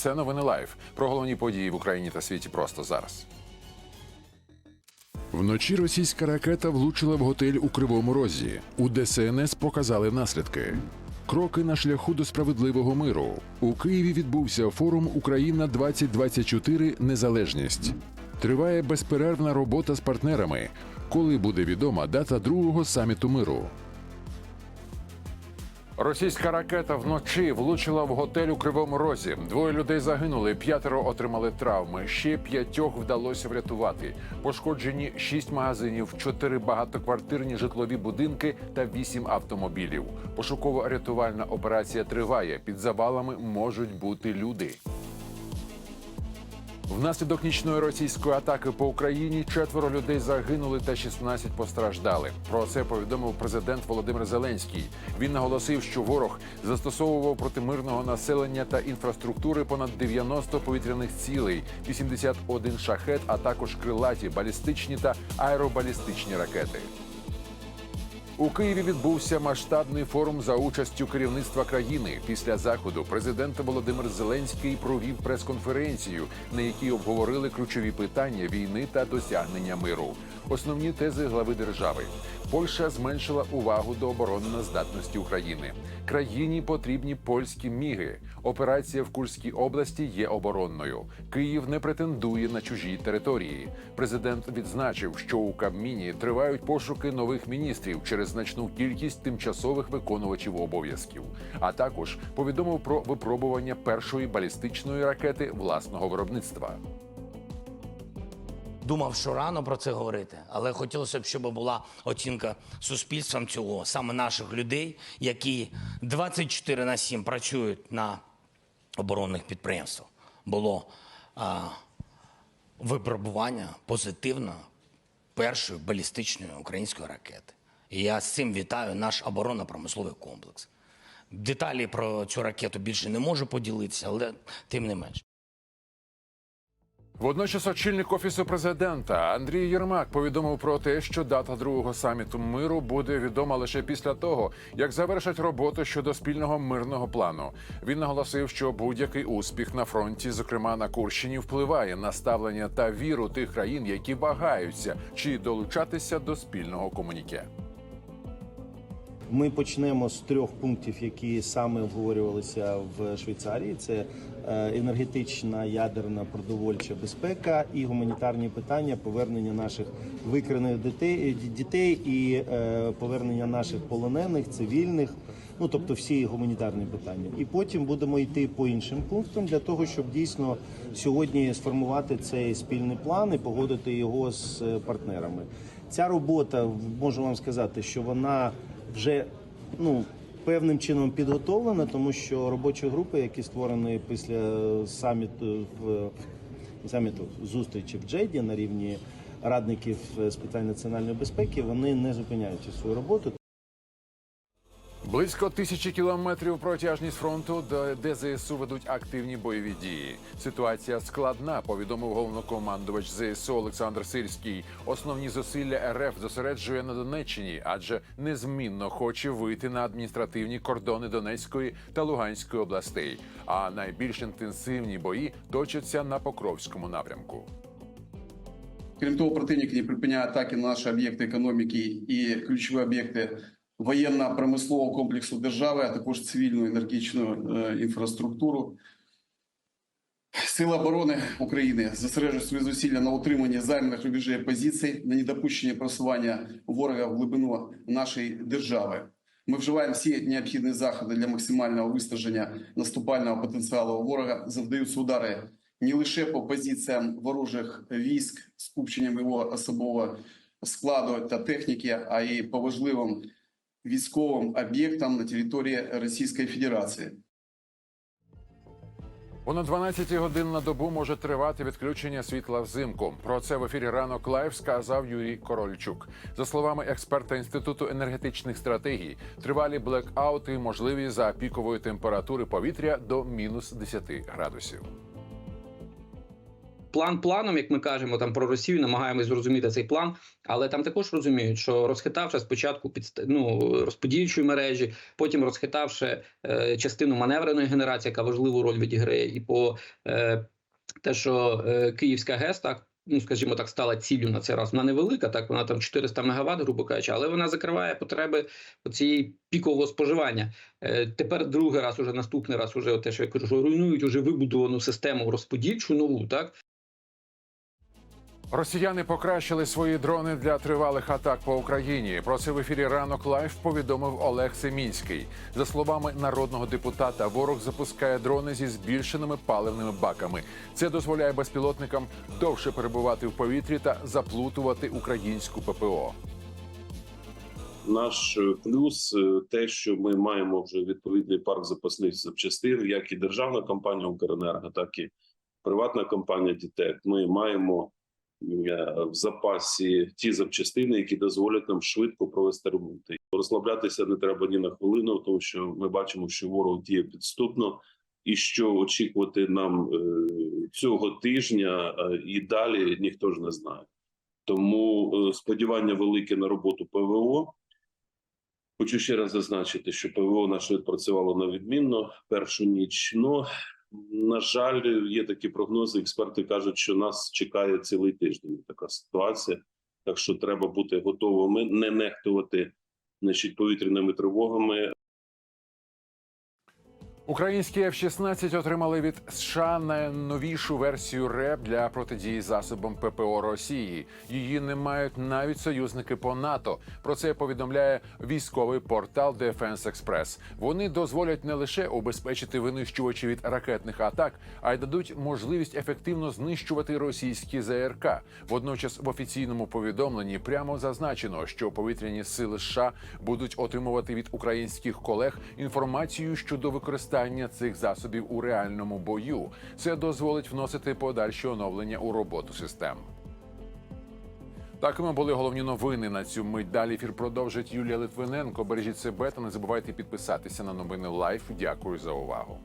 Це новини лайв про головні події в Україні та світі просто зараз. Вночі російська ракета влучила в готель у Кривому Розі. У ДСНС показали наслідки. Кроки на шляху до справедливого миру. У Києві відбувся форум Україна 2024 Незалежність. Триває безперервна робота з партнерами. Коли буде відома дата другого саміту миру. Російська ракета вночі влучила в готель у Кривому Розі. Двоє людей загинули, п'ятеро отримали травми. Ще п'ятьох вдалося врятувати. Пошкоджені шість магазинів, чотири багатоквартирні житлові будинки та вісім автомобілів. Пошуково-рятувальна операція триває. Під завалами можуть бути люди. Внаслідок нічної російської атаки по Україні четверо людей загинули та 16 постраждали. Про це повідомив президент Володимир Зеленський. Він наголосив, що ворог застосовував проти мирного населення та інфраструктури понад 90 повітряних цілей, 81 шахет, а також крилаті, балістичні та аеробалістичні ракети. У Києві відбувся масштабний форум за участю керівництва країни. Після заходу президент Володимир Зеленський провів прес-конференцію, на якій обговорили ключові питання війни та досягнення миру. Основні тези глави держави. Польща зменшила увагу до оборонно-здатності України. Країні потрібні польські міги. Операція в Курській області є оборонною. Київ не претендує на чужі території. Президент відзначив, що у Кабміні тривають пошуки нових міністрів через значну кількість тимчасових виконувачів обов'язків. А також повідомив про випробування першої балістичної ракети власного виробництва. Думав, що рано про це говорити, але хотілося б, щоб була оцінка суспільством цього, саме наших людей, які 24 на 7 працюють на оборонних підприємствах. Було а, випробування позитивно першої балістичної української ракети. І я з цим вітаю наш оборонно-промисловий комплекс. Деталі про цю ракету більше не можу поділитися, але тим не менш. Водночас очільник офісу президента Андрій Єрмак повідомив про те, що дата другого саміту миру буде відома лише після того, як завершать роботу щодо спільного мирного плану. Він наголосив, що будь-який успіх на фронті, зокрема на Курщині, впливає на ставлення та віру тих країн, які вагаються чи долучатися до спільного комуніке. Ми почнемо з трьох пунктів, які саме обговорювалися в Швейцарії: це е, енергетична, ядерна, продовольча безпека і гуманітарні питання, повернення наших викраних дітей, дітей і е, повернення наших полонених, цивільних. Ну тобто всі гуманітарні питання, і потім будемо йти по іншим пунктам для того, щоб дійсно сьогодні сформувати цей спільний план і погодити його з е, партнерами. Ця робота можу вам сказати, що вона вже ну певним чином підготовлена, тому що робочі групи, які створені після саміту в саміту зустрічі в Джеді на рівні радників з питань національної безпеки, вони не зупиняють свою роботу. Близько тисячі кілометрів протяжність фронту, де- ЗСУ ведуть активні бойові дії. Ситуація складна, повідомив головнокомандувач ЗСУ Олександр Сирський. Основні зусилля РФ зосереджує на Донеччині, адже незмінно хоче вийти на адміністративні кордони Донецької та Луганської областей. А найбільш інтенсивні бої точаться на Покровському напрямку. Крім того, противник не припиняє атаки на наші об'єкти економіки і ключові об'єкти воєнно-промислового комплексу держави, а також цивільну енергетичну е, інфраструктуру. Сили оборони України зосереджують свої зусилля на утриманні займаних рубежів позицій, на недопущенні просування ворога в глибину нашої держави. Ми вживаємо всі необхідні заходи для максимального виснаження наступального потенціалу ворога. Завдаються удари не лише по позиціям ворожих військ з купченням його особового складу та техніки, а й по важливим військовим об'єктам на території Російської Федерації. Понад 12 годин на добу може тривати відключення світла взимку. Про це в ефірі ранок лайв сказав Юрій Корольчук. За словами експерта інституту енергетичних стратегій, тривалі блекаути можливі за пікової температури повітря до мінус 10 градусів. План планом, як ми кажемо, там про Росію намагаємось зрозуміти цей план, але там також розуміють, що розхитавши спочатку підст... ну, розподільчої мережі, потім розхитавши е, частину маневреної генерації, яка важливу роль відіграє, і по е, те, що е, Київська ГЕС так. Ну, скажімо так, стала ціллю на цей раз. Вона невелика, так вона там 400 мегаватт, грубо кажучи, але вона закриває потреби цієї пікового споживання. Е, тепер другий раз, уже наступний раз, уже те, що я кажу, руйнують уже вибудовану систему розподільчу нову, так Росіяни покращили свої дрони для тривалих атак по Україні. Про це в ефірі ранок лайф повідомив Олег Семінський. За словами народного депутата, ворог запускає дрони зі збільшеними паливними баками. Це дозволяє безпілотникам довше перебувати в повітрі та заплутувати українську ППО. Наш е, плюс е, те, що ми маємо вже відповідний парк запасних запчастин, як і державна компанія Укренерго, так і приватна компанія Дітек. Ми маємо в запасі ті запчастини, які дозволять нам швидко провести ремонти. Розслаблятися не треба ні на хвилину, тому що ми бачимо, що ворог діє підступно, і що очікувати нам е, цього тижня е, і далі ніхто ж не знає. Тому е, сподівання велике на роботу ПВО. Хочу ще раз зазначити, що ПВО наше відпрацювало на відмінно першу ніч. Ну на жаль, є такі прогнози. Експерти кажуть, що нас чекає цілий тиждень. Така ситуація. Так що треба бути готовими, не нехтувати значить, повітряними тривогами. Українські F-16 отримали від США найновішу версію РЕП для протидії засобам ППО Росії. Її не мають навіть союзники по НАТО. Про це повідомляє військовий портал Defense Express. Вони дозволять не лише убезпечити винищувачі від ракетних атак, а й дадуть можливість ефективно знищувати російські ЗРК. Водночас в офіційному повідомленні прямо зазначено, що повітряні сили США будуть отримувати від українських колег інформацію щодо використання цих засобів у реальному бою. Це дозволить вносити подальші оновлення у роботу систем. Такими були головні новини на цю мить. Далі ефір продовжить Юлія Литвиненко. Бережіть себе та не забувайте підписатися на новини Лайф. Дякую за увагу.